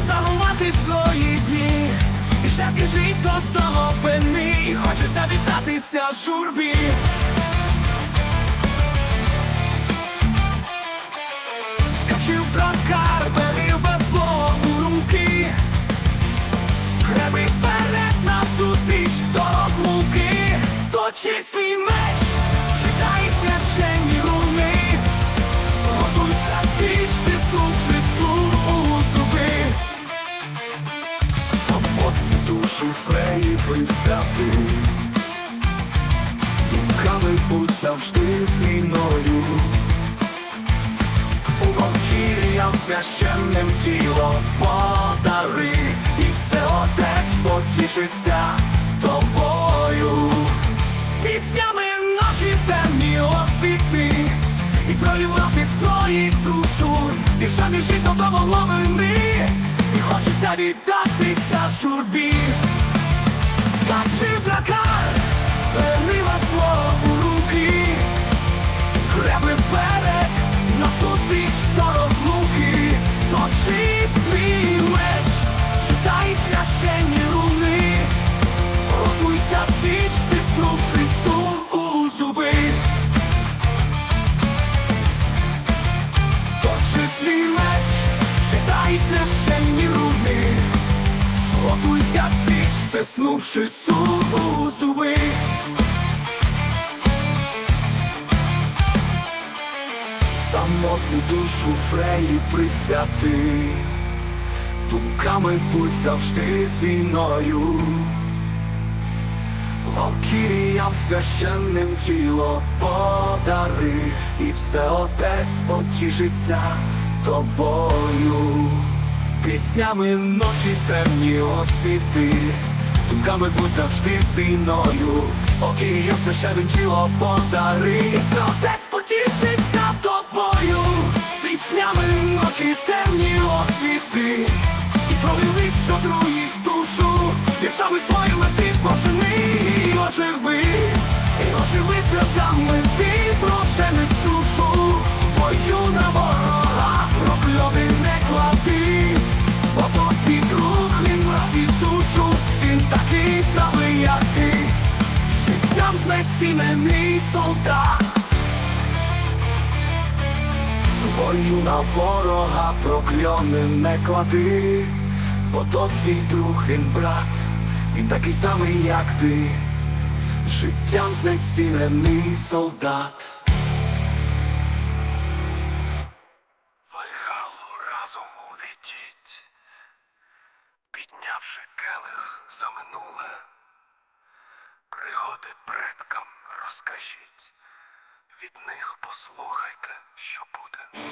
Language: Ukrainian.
планувати свої дні, і шлях біжить до новини, і хочеться вітатися в журбі. Скачив тракар, берів весло у руки, Греби вперед на зустріч до розлуки, точи свій меч, читай Самотню душу фреї пристати, думками будь завжди з війною. У Валкіріям священним тіло подари, і все отець потішиться тобою. Піснями ночі темні освіти, і пролівати свої душу, вірша біжить до новини, і хочеться віддатися журбі. скажи дракар, бери слово у руки, готуйся в січ, стиснувши сум у зуби. Самотню душу Фреї присвяти, думками будь завжди з війною, Валкіріям священним тіло подари, і все отець потішиться тобою. Піснями ночі темні освіти, думками будь завжди з війною, Окіям священним тіло подари, і все отець потішиться тобою. Піснями ночі темні освіти, і пролили, що труїть душу, віршами своїми ти пожени, і оживи, і оживи сльозами ти життям знецінений солдат. Бою на ворога прокльони не клади, бо то твій друг, він брат, він такий самий, як ти, життям знецінений солдат. Вальгалу разом увійдіть, піднявши келих за минуле, Пригоди предкам розкажіть. Від них послухайте, що буде.